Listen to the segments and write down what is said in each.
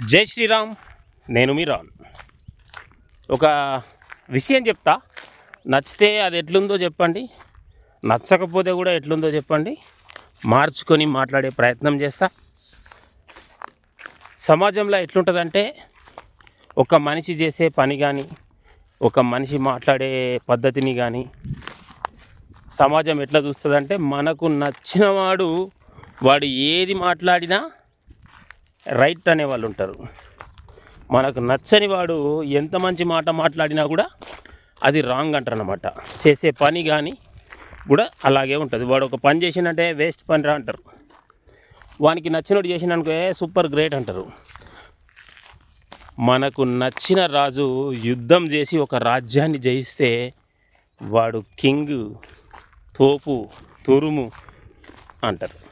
జై శ్రీరామ్ నేను మీ రామ్. ఒక విషయం చెప్తా. నచ్చితే అది ఎట్లుందో చెప్పండి. నచ్చకపోతే కూడా ఎట్లుందో చెప్పండి. మార్చుకొని మాట్లాడే ప్రయత్నం చేస్తా. సమాజంలో ఎట్లుంటుందంటే ఒక మనిషి చేసే పని కానీ ఒక మనిషి మాట్లాడే పద్ధతిని కానీ సమాజం ఎట్లా చూస్తుందంటే మనకు నచ్చిన వాడు వాడు ఏది మాట్లాడినా రైట్ అనే వాళ్ళు ఉంటారు. మనకు నచ్చని వాడు ఎంత మంచి మాట మాట్లాడినా కూడా అది రాంగ్ అంటారనమాట చేసే పని కానీ కూడా అలాగే ఉంటుంది. వాడు ఒక పని చేసినంటే వేస్ట్ పని రా అంటారు. వానికి నచ్చినట్టు చేసిననుకో సూపర్ గ్రేట్ అంటారు. మనకు నచ్చిన రాజు యుద్ధం చేసి ఒక రాజ్యాన్ని జయిస్తే వాడు కింగ్ తోపు తురుము అంటారు.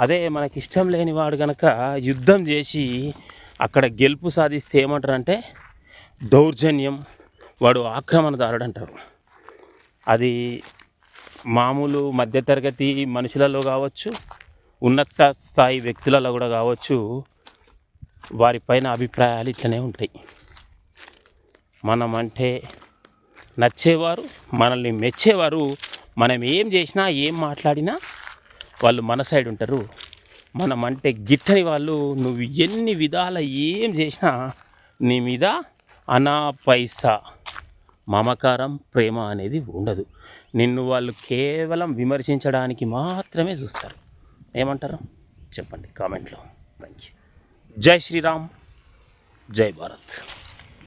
అదే మనకి ఇష్టం లేని వాడు కనుక యుద్ధం చేసి అక్కడ గెలుపు సాధిస్తే ఏమంటారంటే దౌర్జన్యం వాడు ఆక్రమణదారుడు అంటారు అది మామూలు మధ్యతరగతి మనుషులలో కావచ్చు ఉన్నత స్థాయి వ్యక్తులలో కూడా కావచ్చు వారిపైన అభిప్రాయాలు ఇట్లనే ఉంటాయి. మనం అంటే నచ్చేవారు మనల్ని మెచ్చేవారు మనం ఏం చేసినా ఏం మాట్లాడినా వాళ్ళు మన సైడ్ ఉంటారు. మనం అంటే గిట్టని వాళ్ళు నువ్వు ఎన్ని విధాల ఏం చేసినా నీ మీద అనా పైసా. మమకారం ప్రేమ అనేది ఉండదు. నిన్ను వాళ్ళు కేవలం విమర్శించడానికి మాత్రమే చూస్తారు. ఏమంటారు? చెప్పండి కామెంట్లో. థ్యాంక్ యూ జై శ్రీరామ్. జై భారత్.